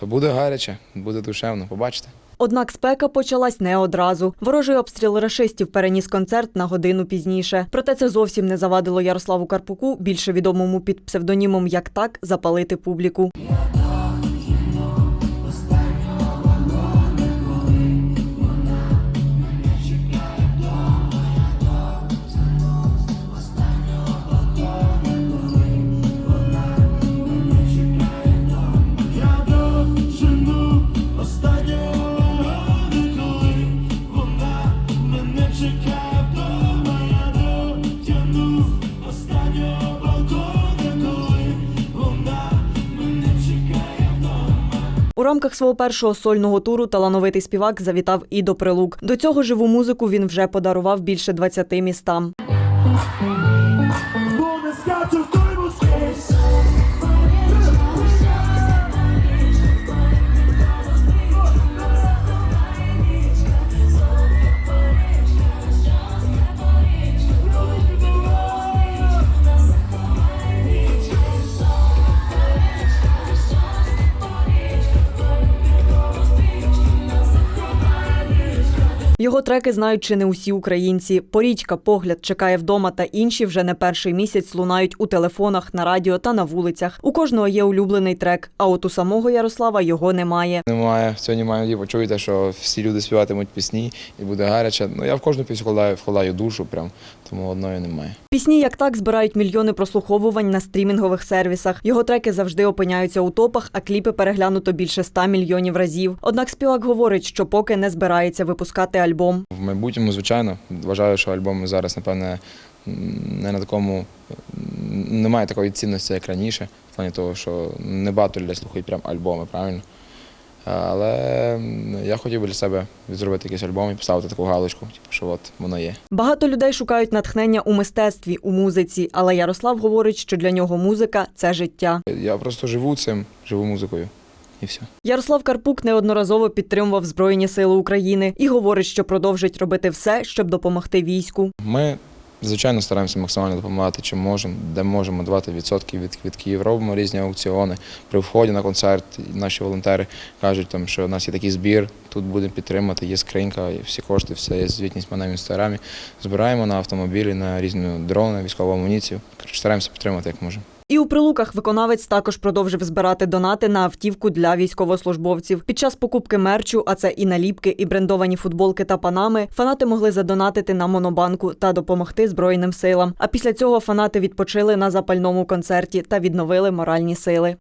Та буде гаряче, буде душевно, побачите. Однак спека почалась не одразу. Ворожий обстріл рашистів переніс концерт на годину пізніше. Проте це зовсім не завадило Ярославу Карпуку, більше відомому під псевдонімом як так, запалити публіку. У рамках свого першого сольного туру талановитий співак завітав і до прилук. До цього живу музику він вже подарував більше 20 містам. Його треки знають чи не усі українці. Порічка, погляд чекає вдома та інші вже не перший місяць лунають у телефонах, на радіо та на вулицях. У кожного є улюблений трек, а от у самого Ярослава його немає. Немає, сьогодні маю почуєте, що всі люди співатимуть пісні і буде гаряче. Ну я в кожну пісню вкладаю, вкладаю душу, прям тому одної немає. Пісні як так збирають мільйони прослуховувань на стрімінгових сервісах. Його треки завжди опиняються у топах, а кліпи переглянуто більше 100 мільйонів разів. Однак співак говорить, що поки не збирається випускати альбом. В майбутньому, звичайно, вважаю, що альбом зараз, напевне, не на такому немає такої цінності, як раніше, в плані того, що не багато людей слухають прям альбоми, правильно. Але я хотів би для себе зробити якийсь альбом і поставити таку галочку, типу, що от воно є. Багато людей шукають натхнення у мистецтві, у музиці, але Ярослав говорить, що для нього музика це життя. Я просто живу цим, живу музикою і все. Ярослав Карпук неодноразово підтримував Збройні Сили України і говорить, що продовжить робити все, щоб допомогти війську. Ми, звичайно, стараємося максимально допомагати, чим можемо, де можемо давати відсотки від квитків. Робимо різні аукціони. При вході на концерт наші волонтери кажуть, там, що у нас є такий збір, тут будемо підтримати, є скринька, і всі кошти, все є звітність мене в інстаграмі. Збираємо на автомобілі, на різні дрони, військову амуніцію. Стараємося підтримати як можемо. І у прилуках виконавець також продовжив збирати донати на автівку для військовослужбовців. Під час покупки мерчу, а це і наліпки, і брендовані футболки та панами, фанати могли задонатити на монобанку та допомогти Збройним силам. А після цього фанати відпочили на запальному концерті та відновили моральні сили.